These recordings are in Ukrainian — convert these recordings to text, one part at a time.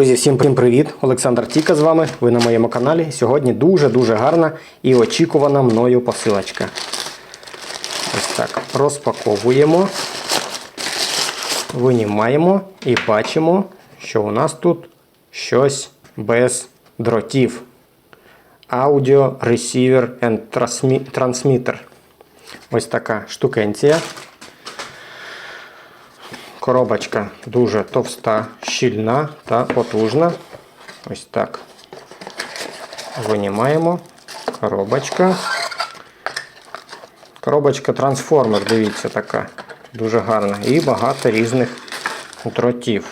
Друзі, всім привіт! Олександр Тіка з вами. Ви на моєму каналі. Сьогодні дуже-дуже гарна і очікувана мною посилочка. Ось так. Розпаковуємо, винімаємо і бачимо, що у нас тут щось без дротів. Receiver and Transmi- Transmitter. Ось така штукенція. Коробочка дуже товста, щільна та потужна. Ось так. Винімаємо. Коробочка. Коробочка трансформер, дивіться, така. Дуже гарна. І багато різних дротів.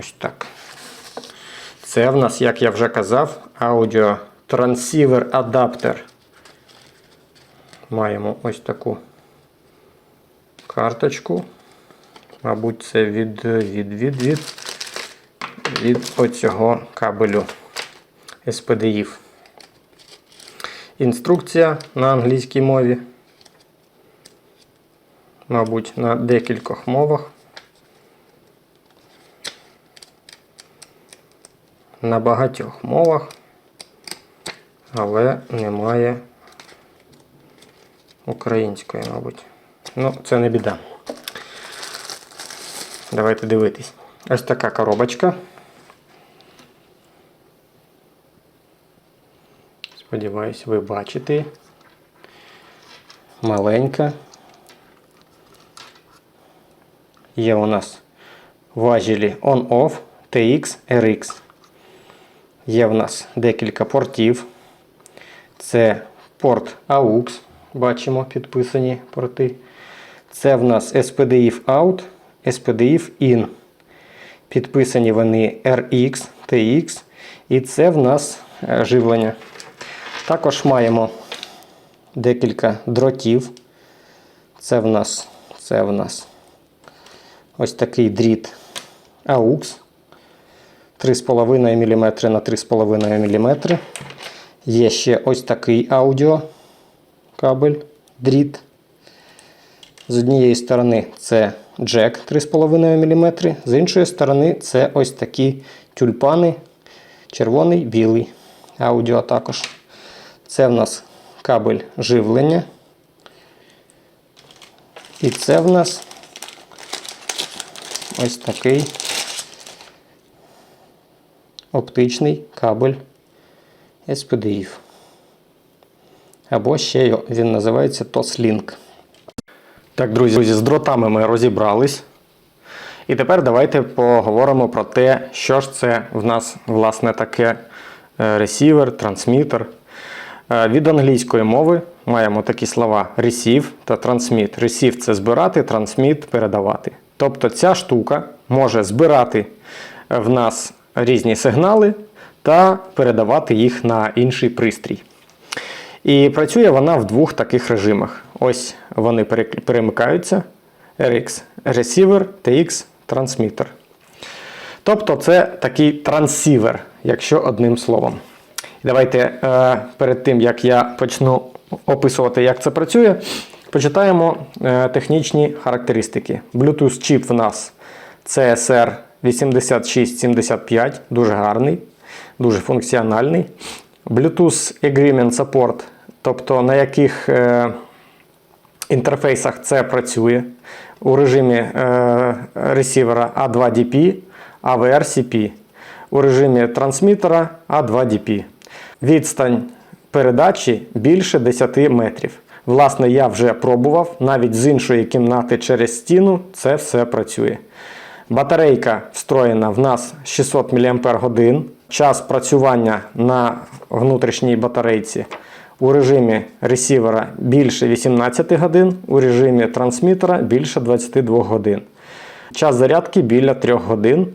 Ось так. Це в нас, як я вже казав, аудіо трансівер адаптер. Маємо ось таку карточку. Мабуть, це від від, від, від, від оцього кабелю SPDIF. Інструкція на англійській мові. Мабуть, на декількох мовах. На багатьох мовах, але немає української, мабуть. Ну, це не біда. Давайте дивитись. Ось така коробочка. Сподіваюсь, ви бачите. Маленька. Є у нас важелі On-Off TX RX. Є в нас декілька портів. Це порт AUX. Бачимо підписані порти. Це в нас SPDIF Out. SPDIF IN. Підписані вони RX, TX. І це в нас е, живлення. Також маємо декілька дротів. Це в нас, це в нас ось такий дріт AUX. 3,5 мм на 3,5 мм. Є ще ось такий аудіо кабель, дріт. З однієї сторони це джек 3,5 мм, з іншої сторони це ось такі тюльпани, червоний, білий. Аудіо також. Це в нас кабель живлення. І це в нас ось такий оптичний кабель SPDIF. Або ще він називається TOS-Link. Так, друзі, з дротами ми розібрались. І тепер давайте поговоримо про те, що ж це в нас власне таке е, ресівер, трансмітер. Е, Від англійської мови маємо такі слова receive та transmit. Receive – це збирати, transmit – передавати. Тобто ця штука може збирати в нас різні сигнали та передавати їх на інший пристрій. І працює вона в двох таких режимах. Ось вони перемикаються: RX Receiver, TX Transmitter. Тобто це такий трансівер, якщо одним словом. Давайте е, перед тим, як я почну описувати, як це працює, почитаємо е, технічні характеристики. Bluetooth чіп в нас CSR 8675, дуже гарний, дуже функціональний. Bluetooth Agreement Support, тобто на яких е, інтерфейсах це працює у режимі е, ресівера A2DP, AVR-CP, у режимі трансмітера A2DP. Відстань передачі більше 10 метрів. Власне, я вже пробував, навіть з іншої кімнати через стіну це все працює. Батарейка встроєна в нас 600 мАч. Час працювання на внутрішній батарейці у режимі ресівера більше 18 годин, у режимі трансмітера більше 22 годин. Час зарядки біля 3 годин.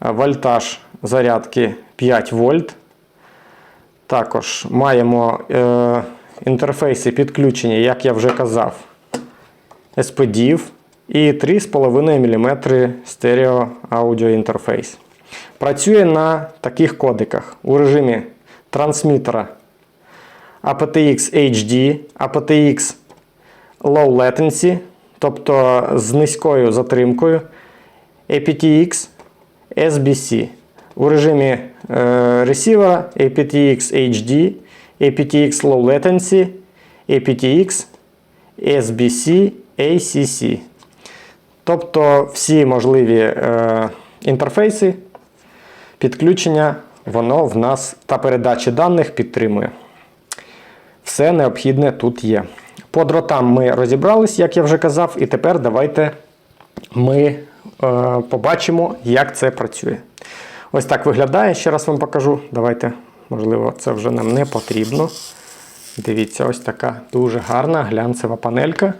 Вольтаж зарядки 5 вольт. Також маємо е, інтерфейси підключені, як я вже казав, SPDIF і 3,5 мм стерео аудіоінтерфейс. Працює на таких кодиках у режимі трансмітера aptX HD, aptX Low Latency, тобто з низькою затримкою, aptX SBC. У режимі е, ресівера aptX HD, aptX Low Latency, aptX SBC ACC. Тобто всі можливі е, інтерфейси підключення воно в нас та передачі даних підтримує. Все необхідне тут є. По дротам ми розібрались, як я вже казав, і тепер давайте ми е, побачимо, як це працює. Ось так виглядає, ще раз вам покажу. Давайте, можливо, це вже нам не потрібно. Дивіться, ось така дуже гарна глянцева панелька.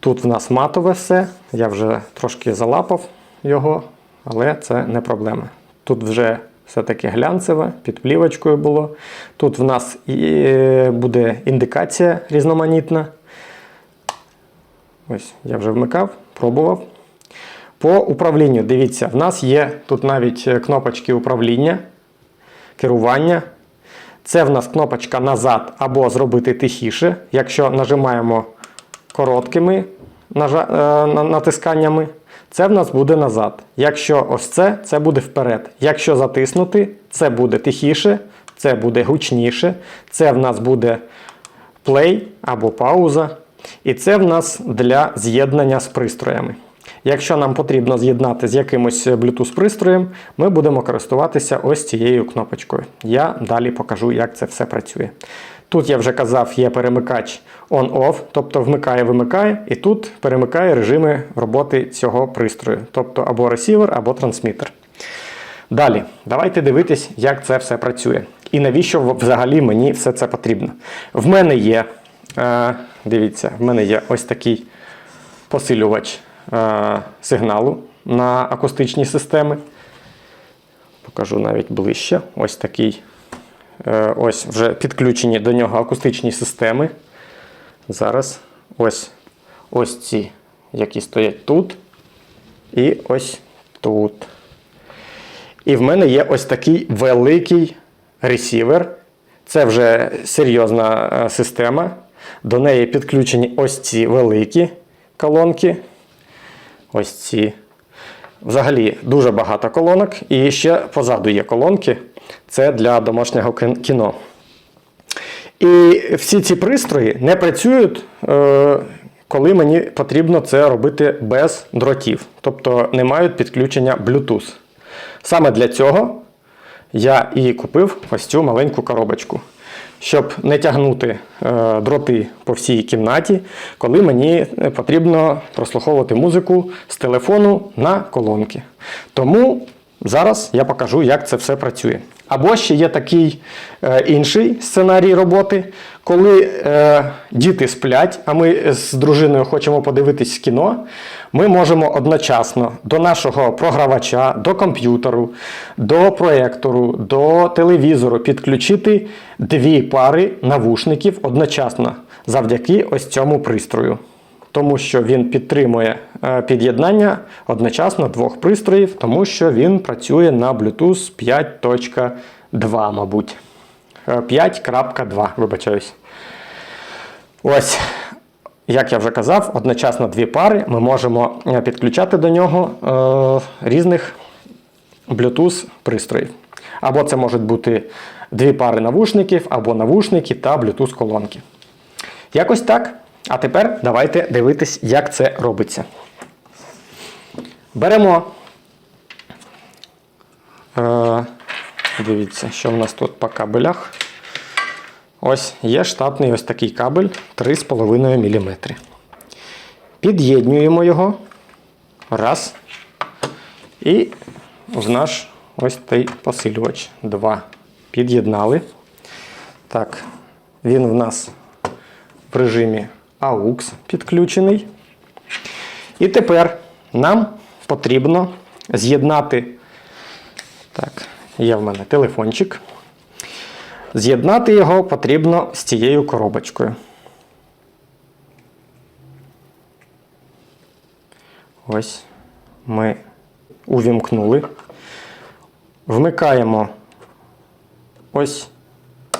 Тут в нас матове все. Я вже трошки залапав його, але це не проблема. Тут вже все-таки глянцеве, під плівочкою було. Тут в нас е, буде індикація різноманітна. Ось, я вже вмикав, пробував. По управлінню, дивіться, в нас є тут навіть е, кнопочки управління, керування. Це в нас кнопочка назад або зробити тихіше. Якщо нажимаємо короткими е, натисканнями, це в нас буде назад. Якщо ось це, це буде вперед. Якщо затиснути, це буде тихіше, це буде гучніше, це в нас буде play або пауза. І це в нас для з'єднання з пристроями. Якщо нам потрібно з'єднати з якимось Bluetooth пристроєм, ми будемо користуватися ось цією кнопочкою. Я далі покажу, як це все працює. Тут я вже казав, є перемикач on-off, тобто вмикає-вимикає, і тут перемикає режими роботи цього пристрою, тобто або ресівер, або трансмітер. Далі, давайте дивитись, як це все працює. І навіщо взагалі мені все це потрібно. В мене є, е, дивіться, в мене є ось такий посилювач е, сигналу на акустичні системи. Покажу навіть ближче. Ось такий. Е, ось вже підключені до нього акустичні системи. Зараз ось, ось ці, які стоять тут. І ось тут. І в мене є ось такий великий ресівер. Це вже серйозна е, система. До неї підключені ось ці великі колонки. Ось ці. Взагалі дуже багато колонок. І ще позаду є колонки. Це для домашнього кіно. І всі ці пристрої не працюють, е, коли мені потрібно це робити без дротів, тобто не мають підключення Bluetooth. Саме для цього я і купив ось цю маленьку коробочку, щоб не тягнути е, дроти по всій кімнаті, коли мені потрібно прослуховувати музику з телефону на колонки. Тому зараз я покажу, як це все працює. Або ще є такий е, інший сценарій роботи, коли е, діти сплять, а ми з дружиною хочемо подивитись кіно, ми можемо одночасно до нашого програвача, до комп'ютеру, до проектору, до телевізору підключити дві пари навушників одночасно завдяки ось цьому пристрою. Тому що він підтримує під'єднання одночасно двох пристроїв, тому що він працює на Bluetooth 5.2, мабуть. Е, 5.2, вибачаюсь. Ось, як я вже казав, одночасно дві пари ми можемо е, підключати до нього е, різних Bluetooth пристроїв. Або це можуть бути дві пари навушників, або навушники та Bluetooth колонки. Якось так. А тепер давайте дивитись, як це робиться. Беремо. Е, дивіться, що в нас тут по кабелях. Ось є штатний ось такий кабель 3,5 мм. Під'єднюємо його. Раз. І в наш ось цей посилювач. Два. Під'єднали. Так, він в нас в режимі AUX підключений. І тепер нам потрібно з'єднати. Так, є в мене телефончик. З'єднати його потрібно з цією коробочкою. Ось ми увімкнули. Вмикаємо ось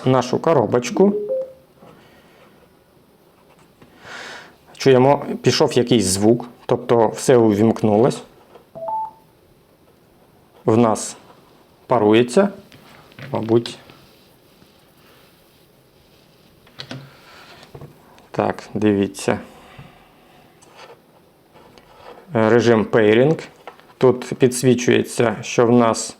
нашу коробочку. Чуємо, пішов якийсь звук, тобто все увімкнулось. В нас парується. Мабуть. Так, дивіться. Режим Pairing. Тут підсвічується, що в нас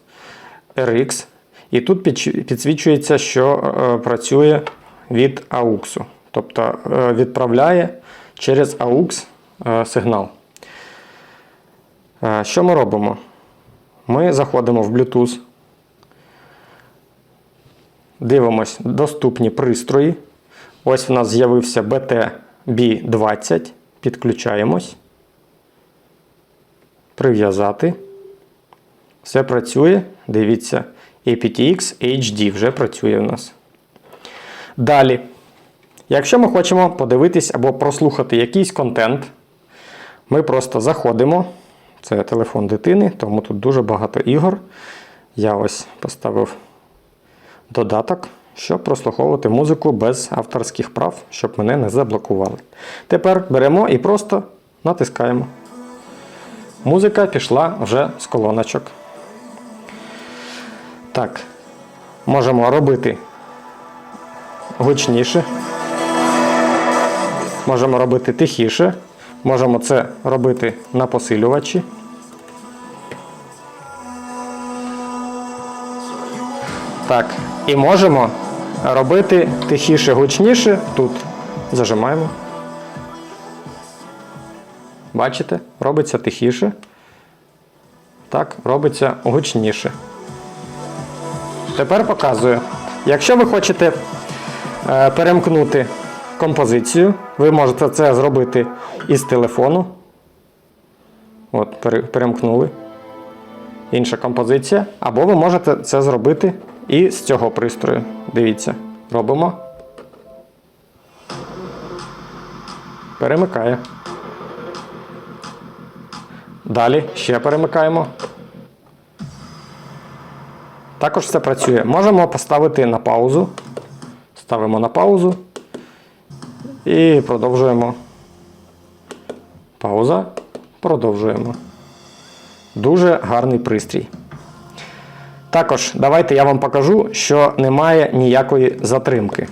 RX. І тут підсвічується, що е, працює від AUX. Тобто е, відправляє через AUX е, сигнал. Що ми робимо? Ми заходимо в Bluetooth, дивимось доступні пристрої. Ось в нас з'явився BT-B20. Підключаємось. Прив'язати. Все працює. Дивіться, aptX HD вже працює в нас. Далі. Якщо ми хочемо подивитись або прослухати якийсь контент, ми просто заходимо. Це телефон дитини, тому тут дуже багато ігор. Я ось поставив додаток, щоб прослуховувати музику без авторських прав, щоб мене не заблокували. Тепер беремо і просто натискаємо. Музика пішла вже з колоночок. Так, можемо робити гучніше. Можемо робити тихіше. Можемо це робити на посилювачі. Так, і можемо робити тихіше, гучніше тут. Зажимаємо. Бачите? Робиться тихіше. Так, робиться гучніше. Тепер показую. Якщо ви хочете е, перемкнути композицію, ви можете це зробити із телефону. От, перемкнули. Інша композиція. Або ви можете це зробити і з цього пристрою. Дивіться, робимо. Перемикає. Далі ще перемикаємо. Також все працює. Можемо поставити на паузу. Ставимо на паузу. І продовжуємо. Пауза. Продовжуємо. Дуже гарний пристрій. Також давайте я вам покажу, що немає ніякої затримки.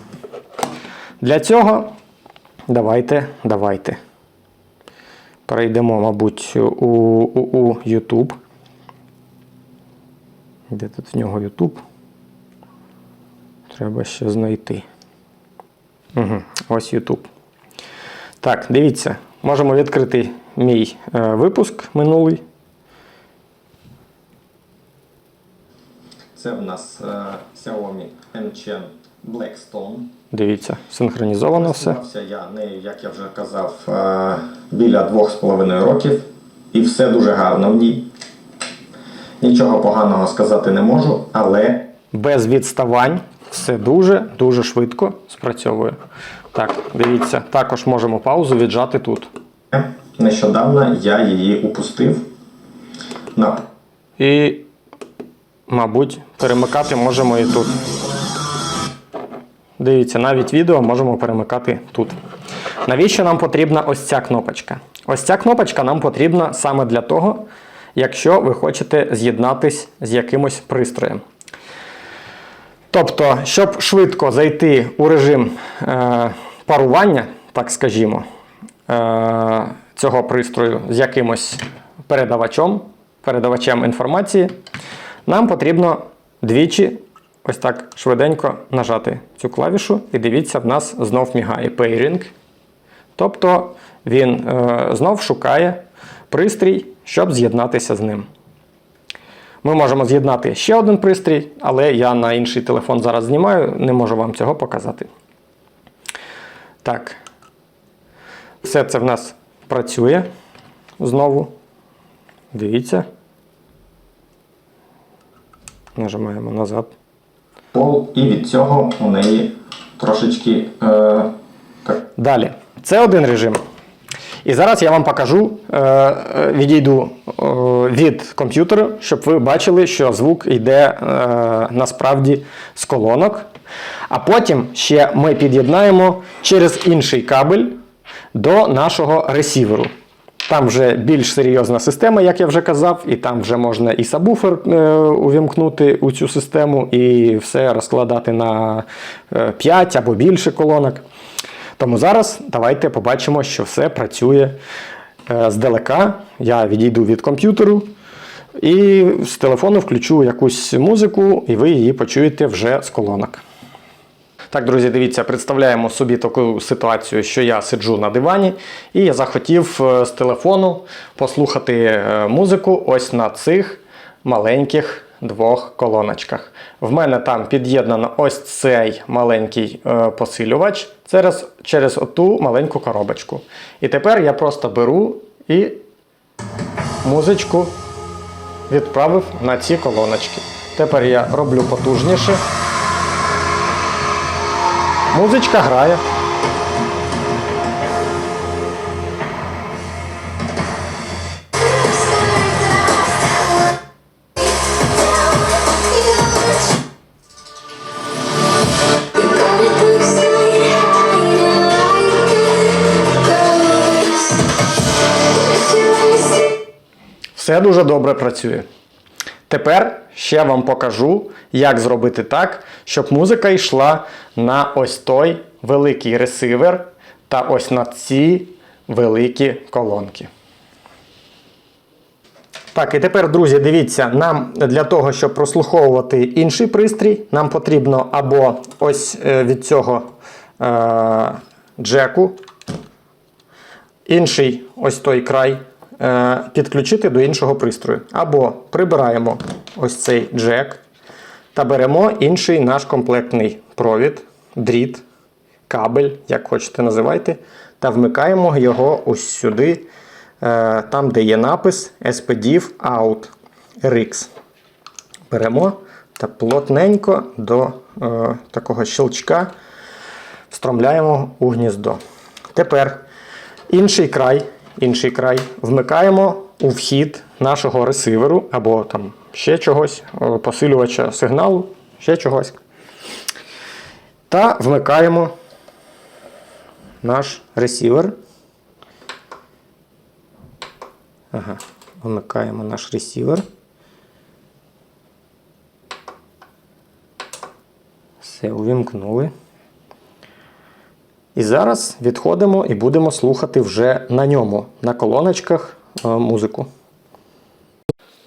Для цього давайте, давайте. Перейдемо, мабуть, у, у, у YouTube. Де тут в нього YouTube? Треба ще знайти. Угу, ось YouTube. Так, дивіться, можемо відкрити мій е, випуск минулий. Це в нас е, Xiaomi Enchant Blackstone. Дивіться, синхронізовано все. Я нею, як я вже казав, е, біля 2,5 років. І все дуже гарно в ній. Нічого поганого сказати не можу, але Без відставань. Все дуже-дуже швидко спрацьовує. Так, дивіться, також можемо паузу віджати тут. нещодавно я її упустив. На І, мабуть, перемикати можемо і тут. Дивіться, навіть відео можемо перемикати тут. Навіщо нам потрібна ось ця кнопочка? Ось ця кнопочка нам потрібна саме для того, якщо ви хочете з'єднатись з якимось пристроєм. Тобто, щоб швидко зайти у режим е, парування, так скажімо, е, цього пристрою з якимось передавачом, передавачем інформації, нам потрібно двічі ось так швиденько нажати цю клавішу, і дивіться, в нас знов мігає Pairing. Тобто він е, знов шукає пристрій, щоб з'єднатися з ним. Ми можемо з'єднати ще один пристрій, але я на інший телефон зараз знімаю, не можу вам цього показати. Так. Все це в нас працює знову. Дивіться. Нажимаємо назад. і від цього у неї трошечки е, Далі. Це один режим. І зараз я вам покажу, е, е, відійду е, від комп'ютера, щоб ви бачили, що звук йде насправді з колонок. А потім ще ми під'єднаємо через інший кабель до нашого ресіверу. Там вже більш серйозна система, як я вже казав, і там вже можна і сабвуфер увімкнути у цю систему, і все розкладати на е, 5 або більше колонок. Тому зараз давайте побачимо, що все працює е, здалека. Я відійду від комп'ютеру і з телефону включу якусь музику, і ви її почуєте вже з колонок. Так, друзі, дивіться, представляємо собі таку ситуацію, що я сиджу на дивані, і я захотів е, з телефону послухати е, музику ось на цих маленьких двох колоночках. В мене там під'єднано ось цей маленький е, посилювач через, через оту маленьку коробочку. І тепер я просто беру і музичку відправив на ці колоночки. Тепер я роблю потужніше. Музичка грає. Все дуже добре працює. Тепер ще вам покажу, як зробити так, щоб музика йшла на ось той великий ресивер та ось на ці великі колонки. Так, і тепер, друзі, дивіться, нам для того, щоб прослуховувати інший пристрій, нам потрібно або ось е, від цього е- джеку, інший ось той край підключити до іншого пристрою. Або прибираємо ось цей джек та беремо інший наш комплектний провід, дріт, кабель, як хочете називайте, та вмикаємо його ось сюди, е, там, де є напис SPDIF Out RX. Беремо та плотненько до е, такого щелчка встромляємо у гніздо. Тепер інший край, інший край вмикаємо у вхід нашого ресиверу або там ще чогось, е, посилювача сигналу, ще чогось. Та вмикаємо наш ресивер. Ага, вмикаємо наш ресивер. Все, увімкнули. І зараз відходимо і будемо слухати вже на ньому, на колоночках е, музику.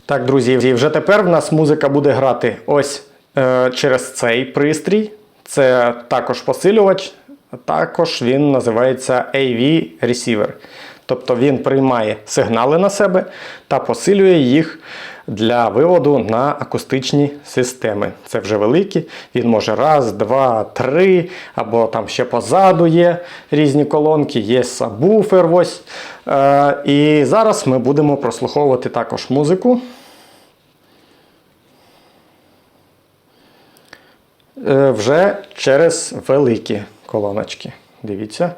Так, друзі, і вже тепер в нас музика буде грати ось е, через цей пристрій. Це також посилювач, також він називається AV Receiver. Тобто він приймає сигнали на себе та посилює їх для виводу на акустичні системи. Це вже великі. Він може раз, два, три, або там ще позаду є різні колонки, є сабвуфер. Ось. Е, і зараз ми будемо прослуховувати також музику. Е, вже через великі колоночки. Дивіться.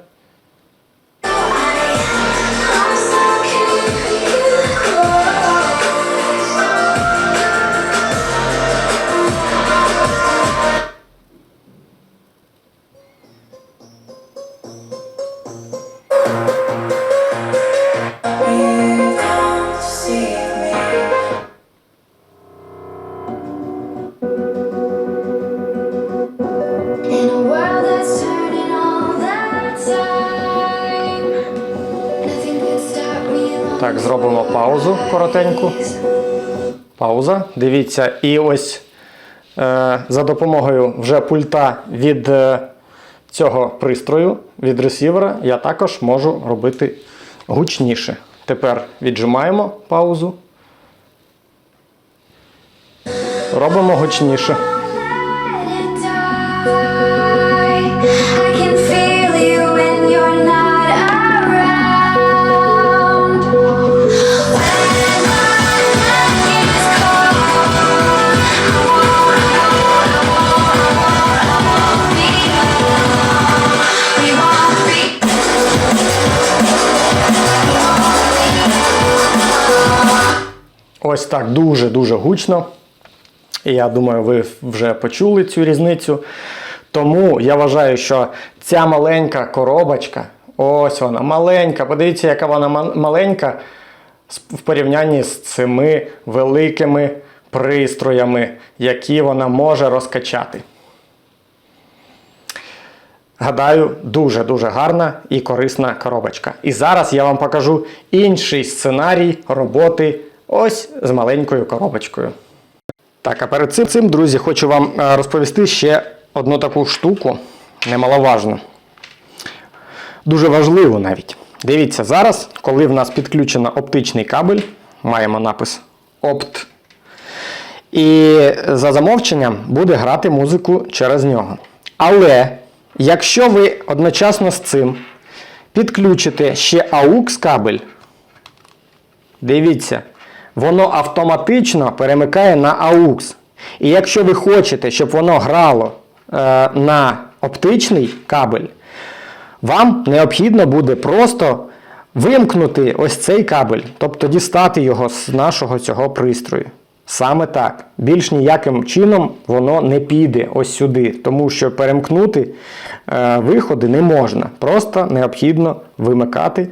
Коротеньку. Пауза. Дивіться, і ось е, за допомогою вже пульта від е, цього пристрою, від ресівера, я також можу робити гучніше. Тепер віджимаємо паузу. Робимо гучніше. Ось так дуже-дуже гучно. І я думаю, ви вже почули цю різницю. Тому я вважаю, що ця маленька коробочка Ось вона маленька. Подивіться, яка вона маленька в порівнянні з цими великими пристроями, які вона може розкачати. Гадаю, дуже-дуже гарна і корисна коробочка. І зараз я вам покажу інший сценарій роботи ось з маленькою коробочкою. Так, а перед цим, цим, друзі, хочу вам е, розповісти ще одну таку штуку, немаловажну. Дуже важливу навіть. Дивіться, зараз, коли в нас підключено оптичний кабель, маємо напис Опт. І за замовченням буде грати музику через нього. Але якщо ви одночасно з цим підключите ще AUX кабель, дивіться, воно автоматично перемикає на AUX. І якщо ви хочете, щоб воно грало е, на оптичний кабель, вам необхідно буде просто вимкнути ось цей кабель, тобто дістати його з нашого цього пристрою. Саме так. Більш ніяким чином воно не піде ось сюди, тому що перемкнути е, виходи не можна. Просто необхідно вимикати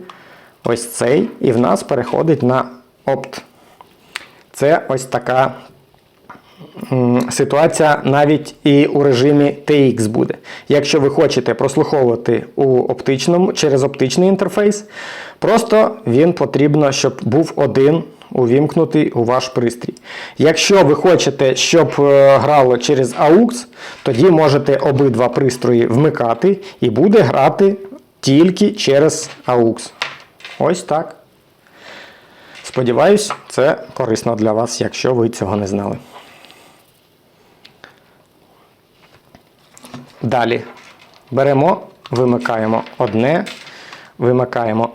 ось цей, і в нас переходить на опт. Це ось така ситуація навіть і у режимі TX буде. Якщо ви хочете прослуховувати у оптичному, через оптичний інтерфейс, просто він потрібно, щоб був один увімкнутий у ваш пристрій. Якщо ви хочете, щоб е, грало через AUX, тоді можете обидва пристрої вмикати і буде грати тільки через AUX. Ось так. Сподіваюсь, це корисно для вас, якщо ви цього не знали. Далі беремо, вимикаємо одне, вимикаємо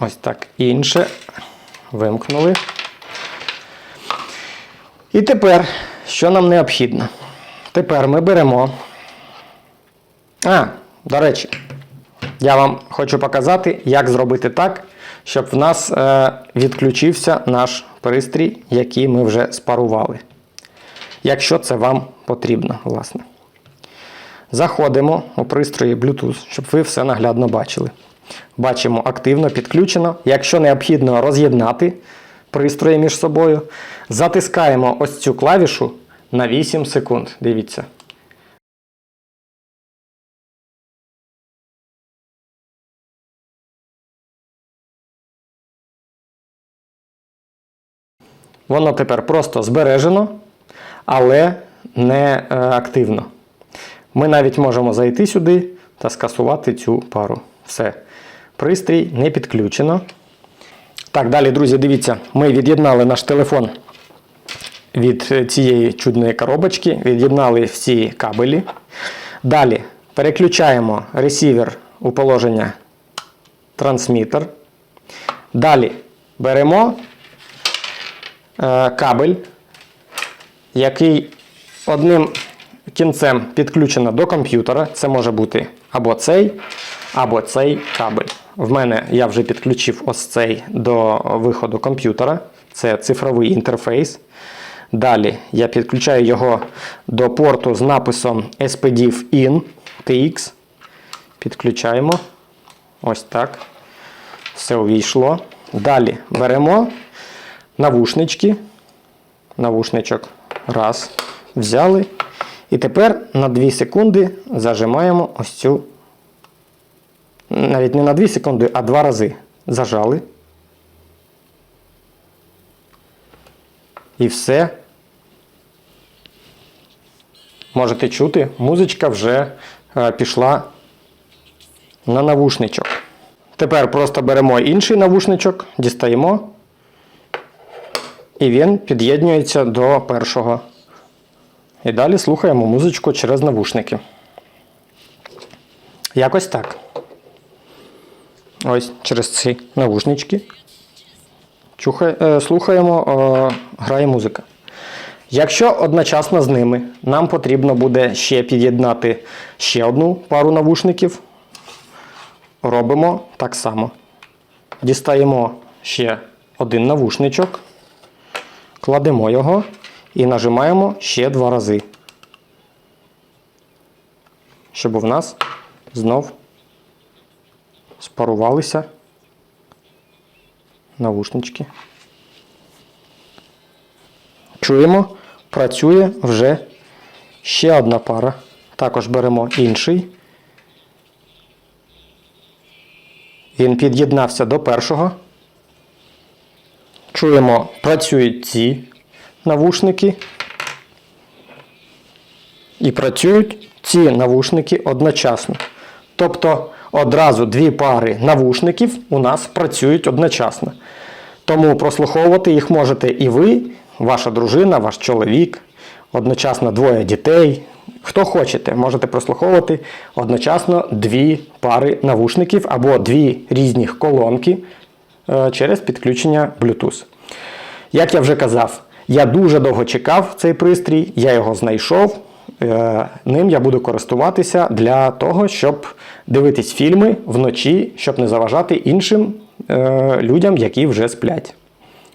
ось так інше. Вимкнули. І тепер, що нам необхідно? Тепер ми беремо. А, до речі, я вам хочу показати, як зробити так, щоб в нас е, відключився наш пристрій, який ми вже спарували. Якщо це вам потрібно, власне. Заходимо у пристрої Bluetooth, щоб ви все наглядно бачили. Бачимо активно підключено. Якщо необхідно роз'єднати пристрої між собою, затискаємо ось цю клавішу на 8 секунд. Дивіться. Воно тепер просто збережено, але не е, активно. Ми навіть можемо зайти сюди та скасувати цю пару. Все. Пристрій не підключено. Так, далі, друзі, дивіться, ми від'єднали наш телефон від е, цієї чудної коробочки, від'єднали всі кабелі. Далі переключаємо ресівер у положення трансмітер. Далі беремо кабель, який одним кінцем підключено до комп'ютера. Це може бути або цей, або цей кабель. В мене я вже підключив ось цей до виходу комп'ютера. Це цифровий інтерфейс. Далі я підключаю його до порту з написом SPDIF IN TX. Підключаємо. Ось так. Все увійшло. Далі беремо навушнички. Навушничок. Раз. Взяли. І тепер на 2 секунди зажимаємо ось цю. Навіть не на 2 секунди, а два рази. Зажали. І все. Можете чути, музичка вже е, пішла на навушничок. Тепер просто беремо інший навушничок, дістаємо, і він під'єднується до першого. І далі слухаємо музичку через навушники. Якось так. Ось через ці навушнички. Чухай, е, слухаємо, е, грає музика. Якщо одночасно з ними нам потрібно буде ще під'єднати ще одну пару навушників, робимо так само. Дістаємо ще один навушничок, кладемо його і нажимаємо ще два рази. Щоб у нас знов спарувалися. Навушнички. Чуємо, працює вже ще одна пара. Також беремо інший. Він під'єднався до першого. Чуємо, працюють ці навушники. І працюють ці навушники одночасно. Тобто одразу дві пари навушників у нас працюють одночасно. Тому прослуховувати їх можете і ви, ваша дружина, ваш чоловік, одночасно двоє дітей. Хто хочете, можете прослуховувати одночасно дві пари навушників або дві різні колонки через підключення Bluetooth. Як я вже казав, я дуже довго чекав цей пристрій, я його знайшов. Е, Ним я буду користуватися для того, щоб дивитись фільми вночі, щоб не заважати іншим е, людям, які вже сплять.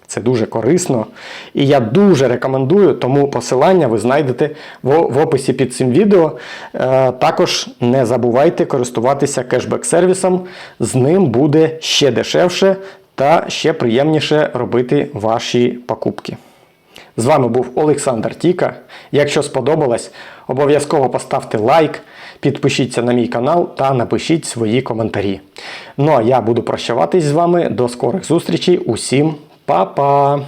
Це дуже корисно. І я дуже рекомендую, тому посилання ви знайдете в, описі під цим відео. Е, також не забувайте користуватися кешбек-сервісом. З ним буде ще дешевше та ще приємніше робити ваші покупки. З вами був Олександр Тіка. Якщо сподобалось, обов'язково поставте лайк, підпишіться на мій канал та напишіть свої коментарі. Ну а я буду прощаватись з вами. До скорих зустрічей. Усім па-па!